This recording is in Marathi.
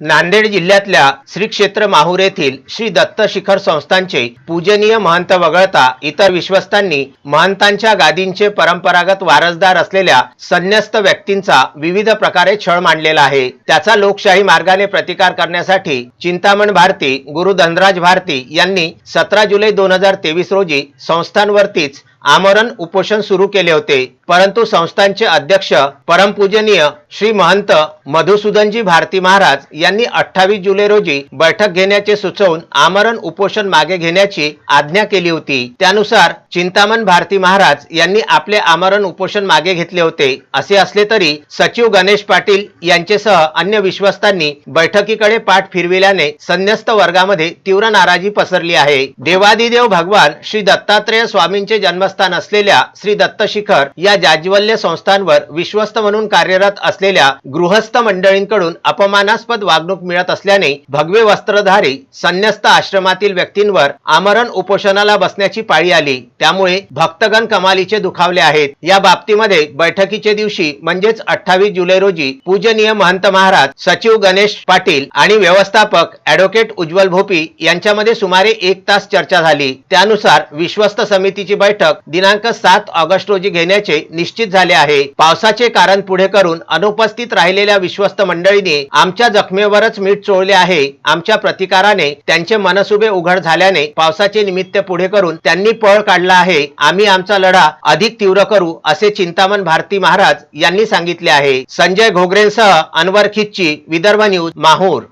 नांदेड जिल्ह्यातल्या श्री क्षेत्र माहूर येथील श्री दत्त शिखर संस्थांचे पूजनीय महंत वगळता इतर विश्वस्तांनी महंतांच्या गादींचे परंपरागत वारसदार असलेल्या संन्यस्त व्यक्तींचा विविध प्रकारे छळ मांडलेला आहे. त्याचा लोकशाही मार्गाने प्रतिकार करण्यासाठी चिंतामण भारती गुरु धनराज भारती यांनी सतरा जुलै दोन हजार तेवीस रोजी संस्थांवरतीच आमरण उपोषण सुरू केले होते. परंतु संस्थांचे अध्यक्ष परमपूजनीय श्री महंत मधुसूदनजी भारती महाराज यांनी अठ्ठावीस जुलै रोजी बैठक घेण्याचे सुचवून आमरण उपोषण मागे घेण्याची आज्ञा केली होती. त्यानुसार चिंतामण भारती महाराज यांनी आपले आमरण उपोषण मागे घेतले होते. असे असले तरी सचिव गणेश पाटील यांचेसह अन्य विश्वस्तांनी बैठकीकडे पाठ फिरविल्याने संन्यस्त वर्गामध्ये तीव्र नाराजी पसरली आहे. देवादिदेव भगवान श्री दत्तात्रेय स्वामींचे जन्म जन्मस्थान असलेल्या श्री दत्त शिखर या जाज्वल्य संस्थांवर विश्वस्त म्हणून कार्यरत असलेल्या गृहस्थ मंडळींकडून अपमानास्पद वागणूक मिळत असल्याने भगवे वस्त्रधारी संन्यस्त आश्रमातील व्यक्तींवर आमरण उपोषणाला बसण्याची पाळी आली. त्यामुळे भक्तगण कमालीचे दुखावले आहेत. या बाबतीमध्ये बैठकीचे दिवशी म्हणजेच अठ्ठावीस जुलै रोजी पूजनीय महंत महाराज सचिव गणेश पाटील आणि व्यवस्थापक ऍडव्होकेट उज्ज्वल भोपी यांच्यामध्ये सुमारे एक तास चर्चा झाली. त्यानुसार विश्वस्त समितीची बैठक दिनांक सात ऑगस्ट रोजी घेण्याचे निश्चित झाले आहे. पावसाचे कारण पुढे करून अनुपस्थित राहिलेल्या विश्वस्त मंडळीने आमच्या जखमेवरच मीठ चोळले आहे. आमच्या प्रतिकाराने त्यांचे मनसुबे उघड झाल्याने पावसाचे निमित्त पुढे करून त्यांनी पळ काढला आहे. आम्ही आमचा लढा अधिक तीव्र करू असे चिंतामण भारती महाराज यांनी सांगितले आहे. संजय घोगरेंसह अनवर खिच्ची विदर्भ न्यूज माहूर.